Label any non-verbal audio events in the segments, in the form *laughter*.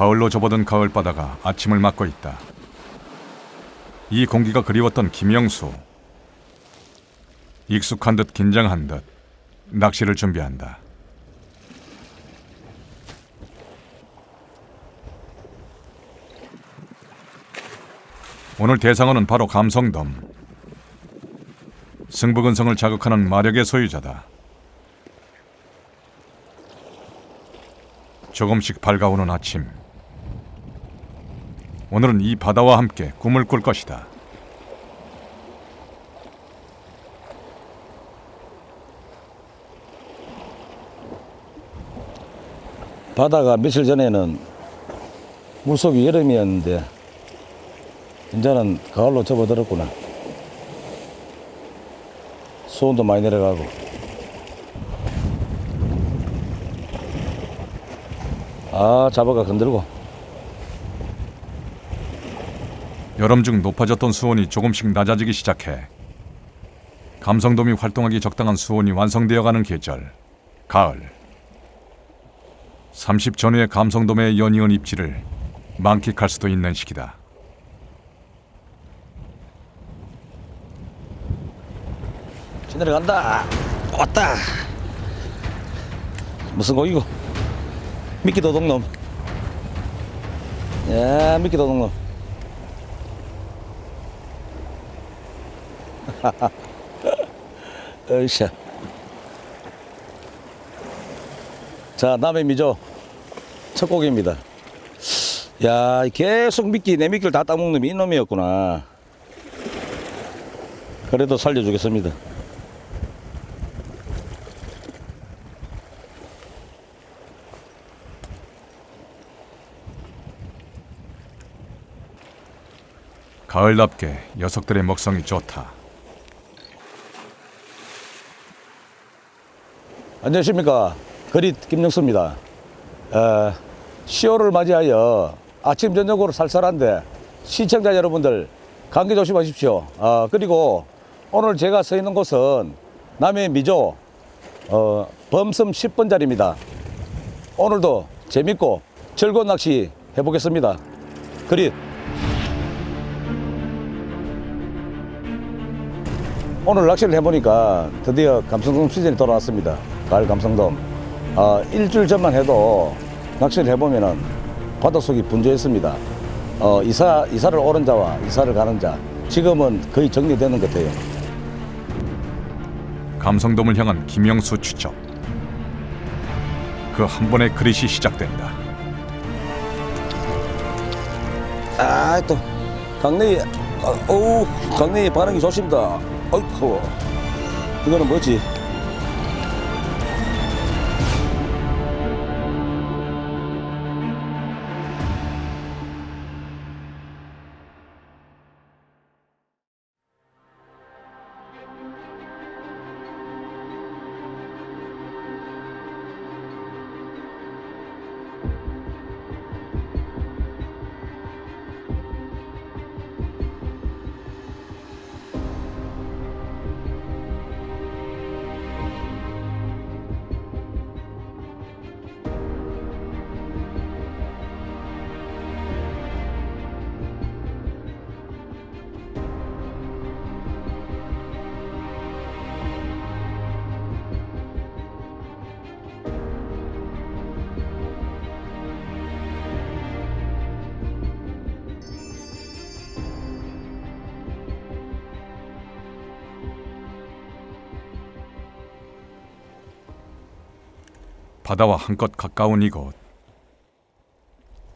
가을로 접어든 가을바다가 아침을 맞고 있다. 이 공기가 그리웠던 김영수. 익숙한 듯 긴장한 듯 낚시를 준비한다. 오늘 대상어는 바로 감성돔. 승부근성을 자극하는 마력의 소유자다. 조금씩 밝아오는 아침. 오늘은 이 바다와 함께 꿈을 꿀 것이다. 바다가 며칠 전에는 물속이 여름이었는데 이제는 가을로 접어들었구나. 수온도 많이 내려가고. 아, 잡아가 건들고. 여름 중 높아졌던 수온이 조금씩 낮아지기 시작해 감성돔이 활동하기 적당한 수온이 완성되어가는 계절 가을 30 전후의 감성돔의 연이은 입지를 만끽할 수도 있는 시기다. 지내려 간다. 왔다. 무슨 고기고? 미끼 도둑놈. 야, 미끼 도둑놈. *laughs* 으쌰. 자, 남의 미조. 첫 고기입니다. 야, 계속 미끼, 내 미끼를 다 따먹는 놈이 이놈이었구나. 그래도 살려주겠습니다. 가을답게 녀석들의 먹성이 좋다. 안녕하십니까. 거리 김영수입니다. 어, 10월을 맞이하여 아침, 저녁으로 쌀쌀한데 시청자 여러분들 감기 조심하십시오. 어, 그리고 오늘 제가 서 있는 곳은 남해 미조 어, 범섬 10번 자리입니다. 오늘도 재밌고 즐거운 낚시 해보겠습니다. 그리 오늘 낚시를 해보니까 드디어 감성돔 시즌이 돌아왔습니다. 가을 감성돔. 어, 일주일 전만 해도 낚시를 해보면은 바닷속이 분주했습니다. 어, 이사, 이사를 오른 자와 이사를 가는 자. 지금은 거의 정리되는 것 같아요. 감성돔을 향한 김영수 추적. 그 한 번의 그릿이 시작된다. 아, 또, 강내이, 어, 어우, 강내이 반응이 좋습니다. 어이쿠. 이거는 뭐지? 바다와 한껏 가까운 이곳.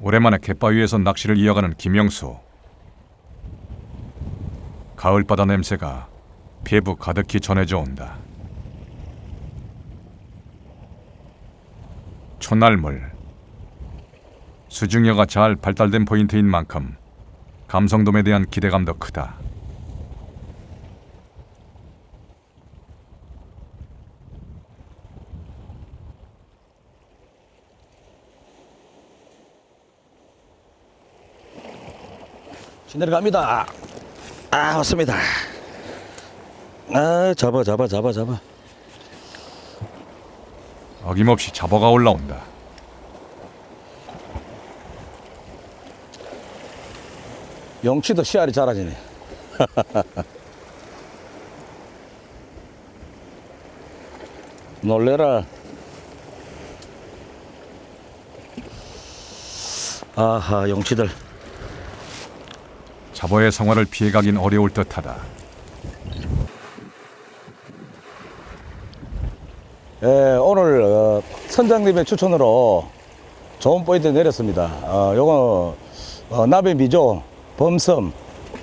오랜만에 갯바위에서 낚시를 이어가는 김영수. 가을 바다 냄새가 피부 가득히 전해져 온다. 촌날물. 수중여가 잘 발달된 포인트인 만큼 감성돔에 대한 기대감도 크다. 내려갑니다. 아, 왔습니다. 아, 잡아, 잡아, 잡아, 잡아. 어김없이 잡어가 올라온다. 영치도 씨알이 잘라지네. *laughs* 놀래라. 아하, 영치들. 자보의 성화를 피해가긴 어려울 듯하다. 예, 오늘 어, 선장님의 추천으로 좋은 포인트 내렸습니다. 어, 요거 어, 나베 미조 범섬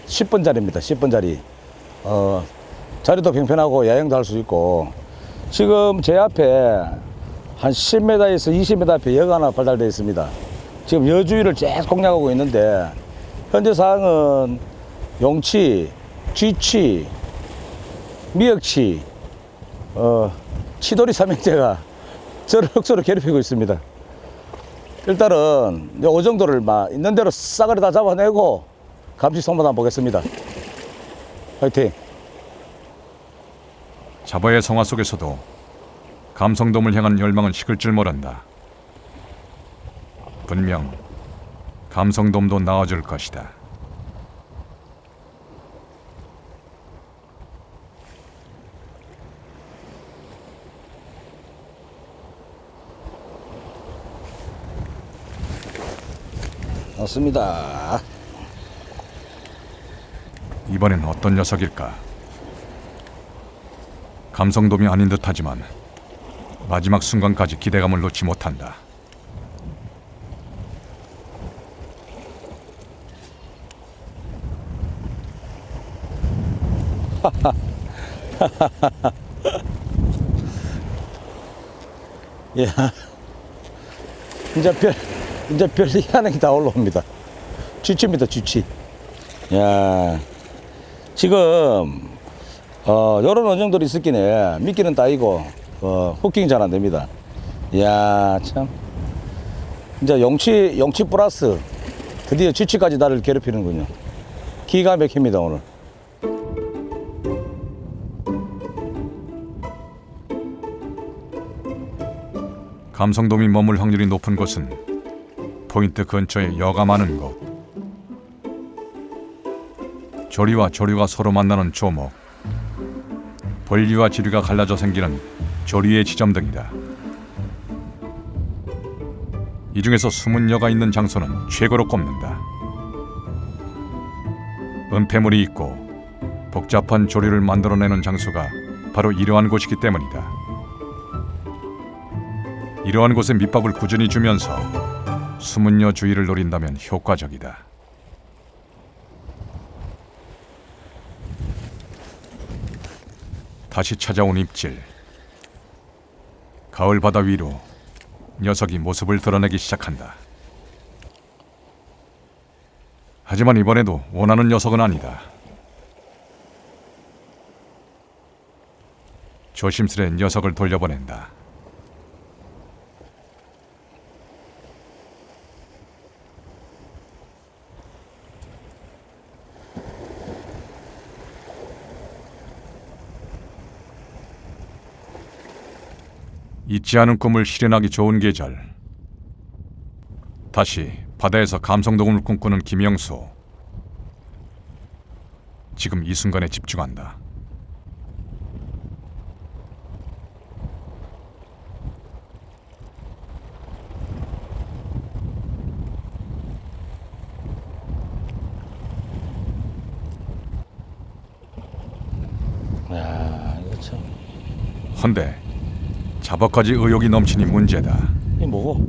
10분짜리입니다. 10분짜리. 어, 자리도 평평하고 야영도 할 수 있고 지금 제 앞에 한 10m에서 20m 앞에 여가 하나 발달되어 있습니다. 지금 여주위를 쭉 공략하고 있는데 현재 사항은 용치, 쥐치, 미역치, 어, 치돌이 삼형제가 *laughs* 저를 흑수로 괴롭히고 있습니다. 일단은 요 정도를 막 있는 대로 싸그리 다 잡아내고 감시 소문 한번 보겠습니다. 화이팅! 자보의 성화 속에서도 감성돔을 향한 열망은 식을 줄 모른다. 분명 감성돔도 나와줄 것이다. 맞습니다. 이번엔 어떤 녀석일까? 감성돔이 아닌 듯하지만 마지막 순간까지 기대감을 놓지 못한다. *laughs* 예. 이제 별, 이제 별 희한한 게다 올라옵니다. 쥐치입니다, 쥐치. 야 지금, 어, 요런 어종들이 있었긴 해. 미끼는 따이고, 어, 후킹 잘 안 됩니다. 이야, 참. 이제 용치, 용치 플러스 드디어 쥐치까지 나를 괴롭히는군요. 기가 막힙니다, 오늘. 감성돔이 머물 확률이 높은 곳은 포인트 근처에 여가 많은 곳. 조리와 조류가 서로 만나는 조목. 본류와 지류가 갈라져 생기는 조류의 지점 등이다. 이 중에서 숨은 여가 있는 장소는 최고로 꼽는다. 은폐물이 있고 복잡한 조류를 만들어내는 장소가 바로 이러한 곳이기 때문이다. 이러한 곳에 밑밥을 꾸준히 주면서 숨은 여 주의를 노린다면 효과적이다. 다시 찾아온 입질. 가을 바다 위로 녀석이 모습을 드러내기 시작한다. 하지만 이번에도 원하는 녀석은 아니다. 조심스레 녀석을 돌려보낸다. 잊지 않은 꿈을 실현하기 좋은 계절. 다시 바다에서 감성동을 꿈꾸는 김영수. 지금 이 순간에 집중한다. 야 이거 참. 헌데 자박까지 의욕이 넘치니 문제다. 이 뭐고?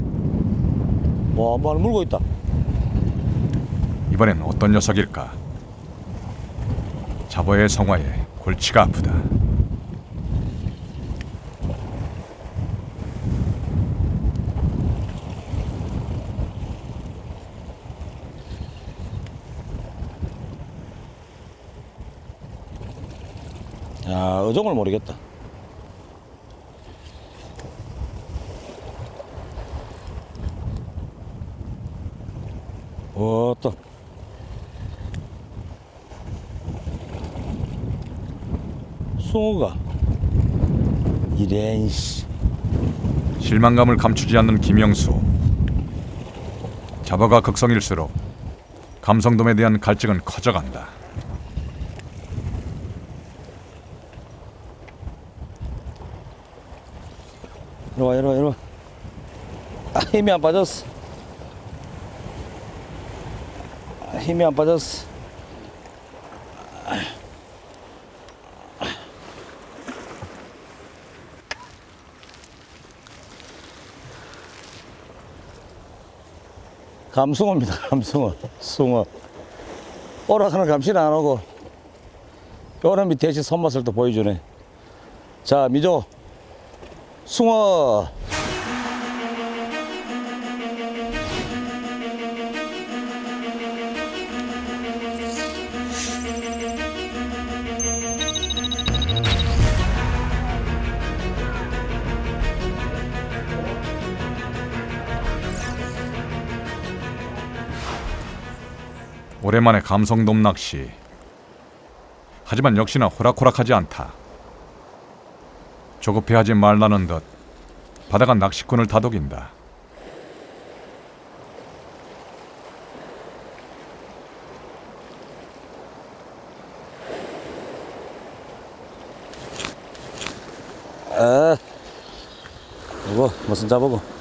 와, 말 물고 있다. 이번엔 어떤 녀석일까? 자보의 성화에 골치가 아프다. 야, 어종을 모르겠다. 어, 또. 숭어가. 이래, 씨. 실망감을 감추지 않는 김영수. 자바가 극성일수록 감성돔에 대한 갈증은 커져간다. 이리 와, 이리 와, 이리 와. 아, 힘이 안 빠졌어. 아, 힘이 안 빠졌어. 감숭어입니다, *laughs* 감숭어. 숭어. 오락하는 감시는 안 하고, 요놈이 대신 손맛을 또 보여주네. 자, 미조. 숭어. 오랜만에 감성돔 낚시. 하지만 역시나 호락호락하지 않다. 조급해하지 말라는 듯 바다가 낚시꾼을 다독인다. 에, 이거 무슨 잡고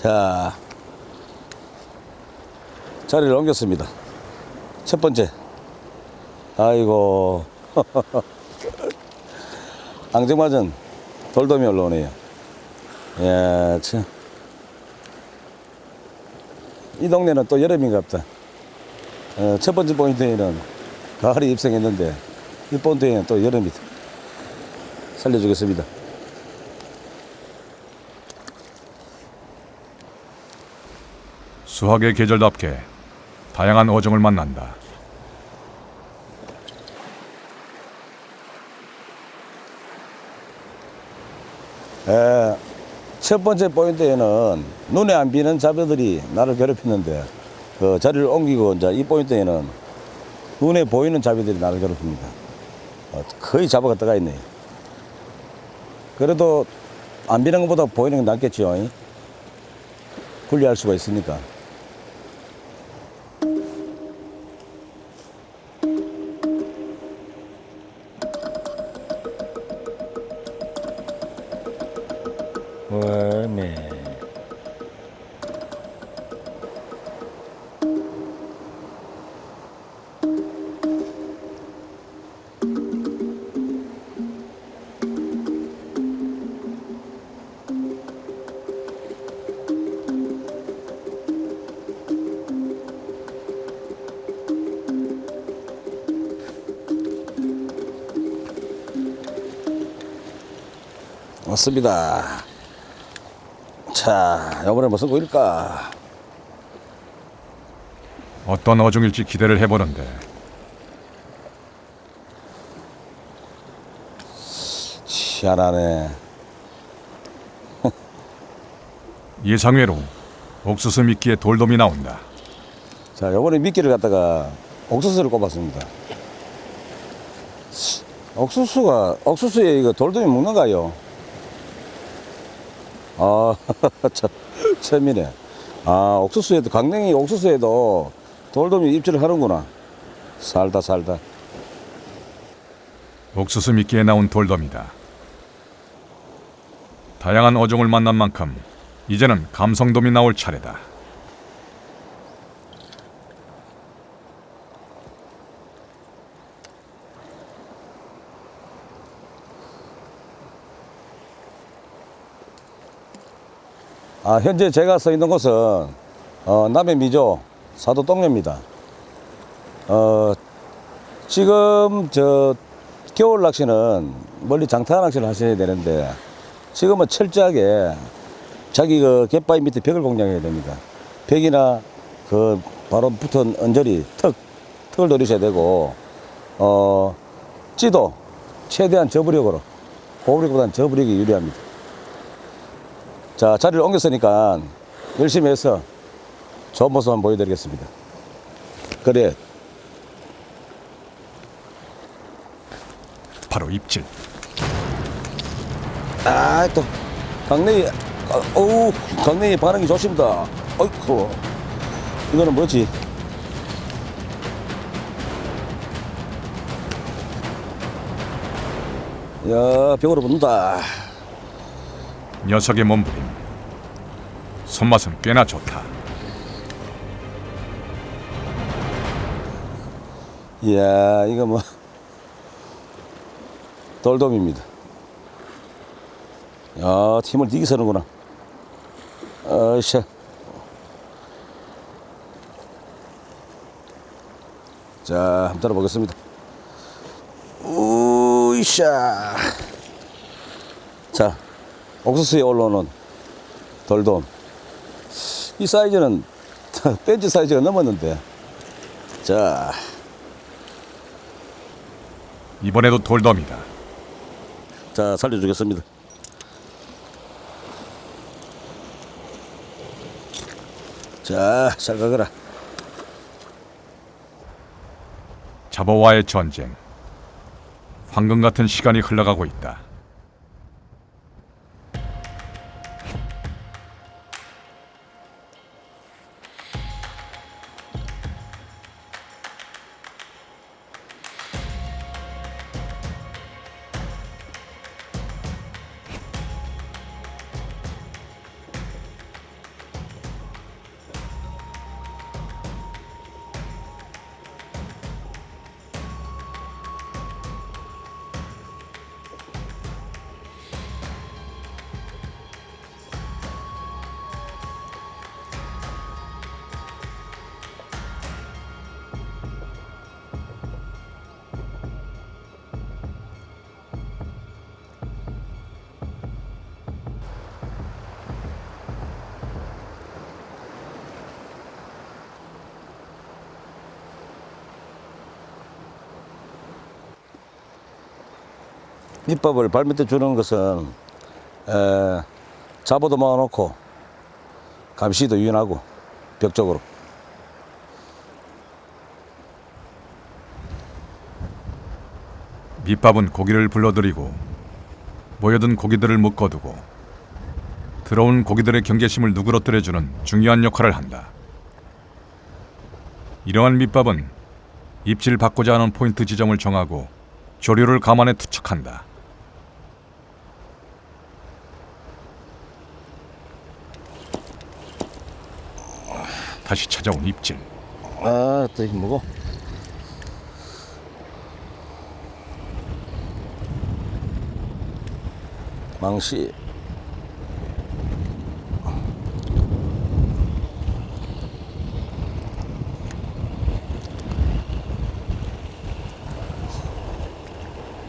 자, 자리를 옮겼습니다. 첫 번째. 아이고. *laughs* 앙증맞은 돌돔이 올라오네요. 예, 참. 이 동네는 또 여름인가 보다. 어, 첫 번째 포인트에는 가을이 입성했는데 이 포인트에는 또 여름이 살려주겠습니다. 수학의 계절답게 다양한 어종을 만난다. 에, 첫 번째 포인트에는 눈에 안 비는 잡어들이 나를 괴롭히는데 그 자리를 옮기고 이제 이 포인트에는 눈에 보이는 잡어들이 나를 괴롭힙니다. 어, 거의 잡아가 들어가 있네. 그래도 안 비는 것보다 보이는 게 낫겠죠. 이? 분리할 수가 있으니까. 왔습니다. 자, 이번에 무슨 고일까? 어떤 어종일지 기대를 해보는데 희한하네. *laughs* 예상외로 옥수수 미끼에 돌돔이 나온다. 자, 요번에 미끼를 갖다가 옥수수를 꼽았습니다. 옥수수가, 옥수수에 이거 돌돔이 먹는가요? 아, *laughs* 참, 참이네. 아, 옥수수에도, 강냉이 옥수수에도 돌돔이 입질을 하는구나. 살다, 살다. 옥수수 미끼에 나온 돌돔이다. 다양한 어종을 만난 만큼 이제는 감성돔이 나올 차례다. 아, 현재 제가 서 있는 곳은 어, 남해 미조 사도 똥녀입니다. 어, 지금 저 겨울 낚시는 멀리 장타 낚시를 하셔야 되는데 지금은 철저하게 자기 그 갯바위 밑에 벽을 공략해야 됩니다. 벽이나 그 바로 붙은 언저리 턱 턱을 노리셔야 되고 어 찌도 최대한 저부력으로 고부력보다는 저부력이 유리합니다. 자, 자리를 옮겼으니까 열심히 해서 좋은 모습 한번 보여드리겠습니다. 그래, 바로 입질. 아, 또, 강냉이, 아, 어우, 강냉이 반응이 좋습니다. 어이쿠. 이거는 뭐지? 야, 벽으로 붙는다. 녀석의 몸부림. 손맛은 꽤나 좋다. 이야, 이거 뭐, 돌돔입니다. 야, 팀을 되게 서는구나. 어이씨. 자, 한번 들어보겠습니다. 우이샤. 자, 옥수수에 올라오는 돌돔. 이 사이즈는 *laughs* 벤치 사이즈가 넘었는데. 자, 이번에도 돌돔이다. 자, 살려주겠습니다. 자, 잘 가거라. 잡어와의 전쟁. 황금 같은 시간이 흘러가고 있다. 밑밥을 발밑에 주는 것은 에, 잡어도 모아놓고 감시도 유연하고 벽적으로 밑밥은 고기를 불러들이고 모여든 고기들을 묶어두고 들어온 고기들의 경계심을 누그러뜨려주는 중요한 역할을 한다. 이러한 밑밥은 입질 받고자 하는 포인트 지점을 정하고 조류를 감안해 투척한다. 다시 찾아온 입질. 아 또 이게 뭐고 망시.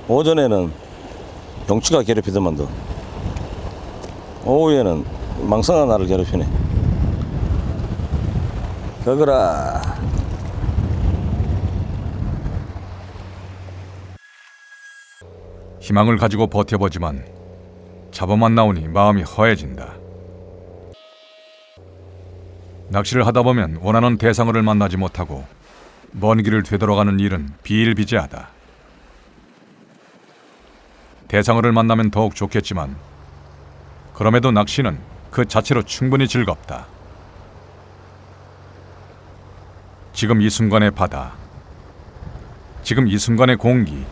오전에는 용치가 괴롭히더만도 오후에는 망상아 나를 괴롭히네 거거라 희망을 가지고 버텨보지만 잡어만 나오니 마음이 허해진다. 낚시를 하다 보면 원하는 대상어를 만나지 못하고 먼 길을 되돌아가는 일은 비일비재하다. 대상어를 만나면 더욱 좋겠지만 그럼에도 낚시는 그 자체로 충분히 즐겁다. 지금 이 순간의 바다, 지금 이 순간의 공기,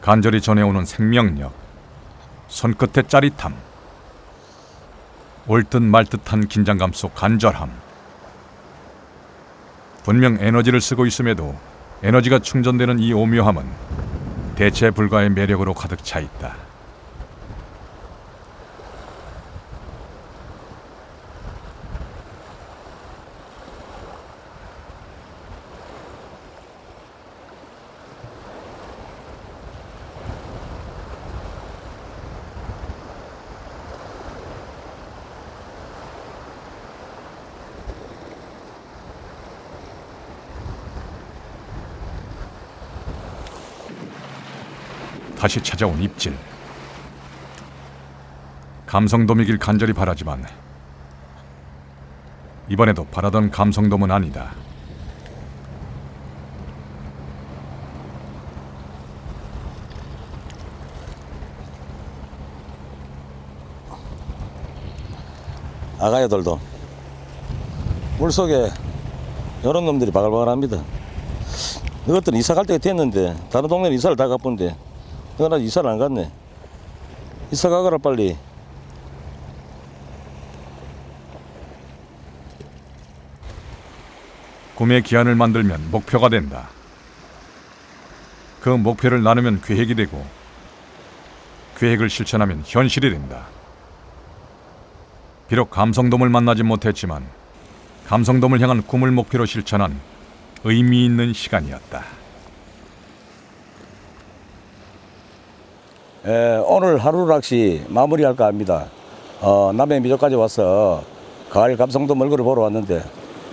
간절히 전해오는 생명력, 손끝의 짜릿함, 옳듯 말듯한 긴장감 속 간절함. 분명 에너지를 쓰고 있음에도 에너지가 충전되는 이 오묘함은 대체 불가의 매력으로 가득 차 있다. 다시 찾아온 입질. 감성돔이길 간절히 바라지만 이번에도 바라던 감성돔은 아니다. 아가야들도 물속에 이런 놈들이 바글바글합니다. 이것들은 이사 갈 때가 됐는데 다른 동네는 이사를 다 가본데 이거 나 이사를 안 갔네. 이사 가거라 빨리. 꿈의 기한을 만들면 목표가 된다. 그 목표를 나누면 계획이 되고 계획을 실천하면 현실이 된다. 비록 감성돔을 만나지 못했지만 감성돔을 향한 꿈을 목표로 실천한 의미 있는 시간이었다. 예, 오늘 하루 낚시 마무리할까 합니다. 어, 남해 미적까지 와서 가을 감성도 멀거를 보러 왔는데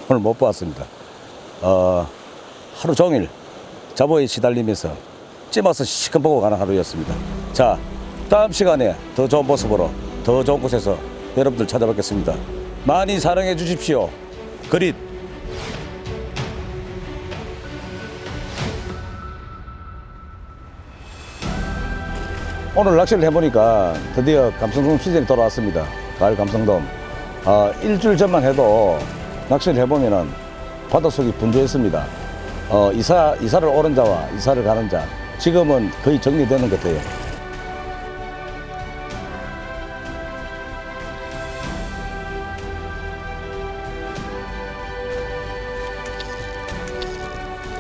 오늘 못 보았습니다. 어, 하루 종일 자보에 시달리면서 찜어서 시큰 보고 가는 하루였습니다. 자, 다음 시간에 더 좋은 모습으로 더 좋은 곳에서 여러분들 찾아뵙겠습니다. 많이 사랑해 주십시오. 그릿. 오늘 낚시를 해보니까 드디어 감성돔 시즌이 돌아왔습니다. 가을 감성돔. 아, 일주일 전만 해도 낚시를 해보면은 바닷속이 분주했습니다. 어, 이사, 이사를 오른 자와 이사를 가는 자. 지금은 거의 정리되는 것 같아요.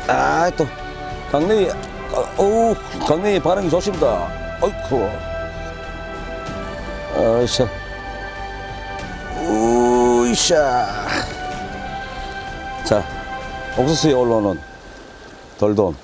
아, 또, 강냉이, 어, 어우, 강냉이 반응이 좋습니다. 어이쿠. 어이샤. 우이샤. 자, 옥수수에 올라오는 돌돔.